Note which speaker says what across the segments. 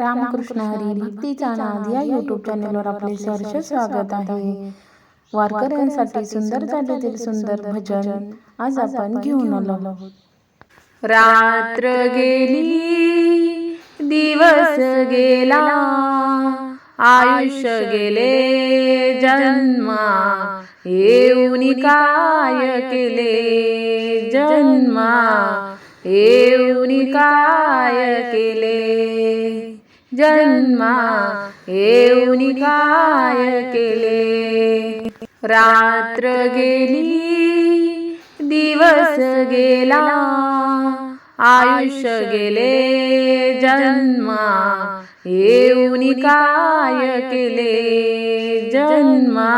Speaker 1: रामकृष्ण हरी भक्तीचा नाद या युट्यूब चॅनलवर आपले सहर्ष स्वागत आहे. वारकऱ्यांसाठी सुंदर चालीतील सुंदर भजन आज आपण घेऊन आलो आहोत. रात्र गेली दिवस गेला आयुष्य गेले जन्मा येऊन काय केले जन्मा येऊन काय केले. जन्मा येऊन काय केले? रात्र गेली दिवस गेला आयुष्य गेले जन्मा येऊन काय केले? जन्मा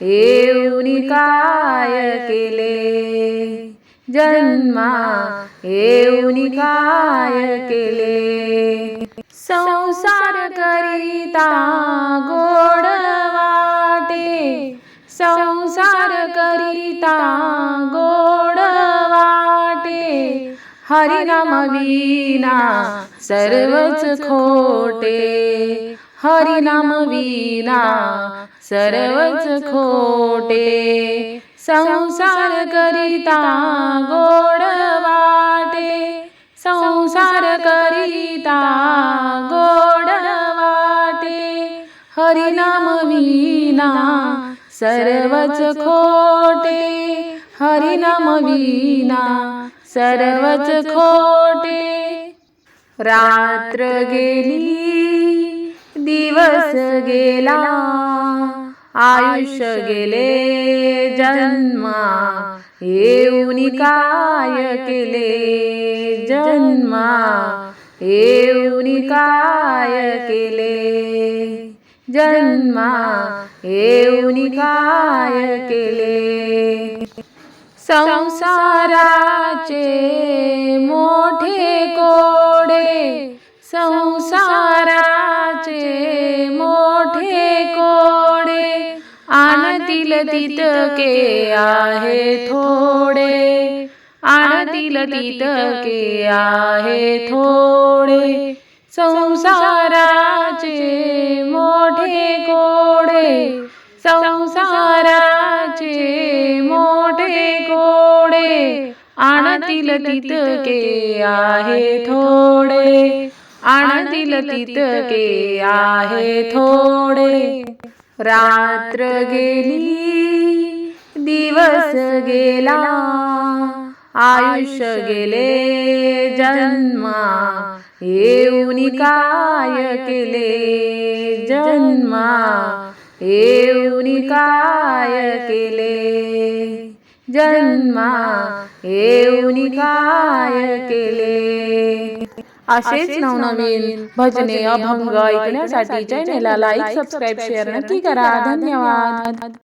Speaker 1: येऊन काय केले? जन्मा येऊन काय केले? संसार करिता गोड वाटे. संसार करिता गोड वाटे. हरिनाम विना सर्वच खोटे. हरिनाम विना सर्वच खोटे. संसार करिता गोड वाटे. संसार करिता विना सर्वच खोटे हरिनाम विना सर्वच खोटे. रात्र गेली दिवस गेला आयुष्य गेले जन्मा येऊन काय केले जन्मा येऊन काय केले. जन्मा काय केले संसाराचे मोठे कोडे। संसाराचे मोठे कोडे। आणतील तितके आहे थोडे। आणतील तितके आहे थोडे। संसाराचे आणतील तितके आहे थोडे. आणतील तितके आहे थोडे. रात्र गेली दिवस गेला आयुष्य गेले जन्मा येऊन काय केले जन्मा येऊन काय केले. जन्मा येऊन काय केले. असेच नवनवीन भजने अभंग ऐकण्यासाठी चॅनेलला लाईक सबस्क्राईब शेअर नक्की करा. धन्यवाद.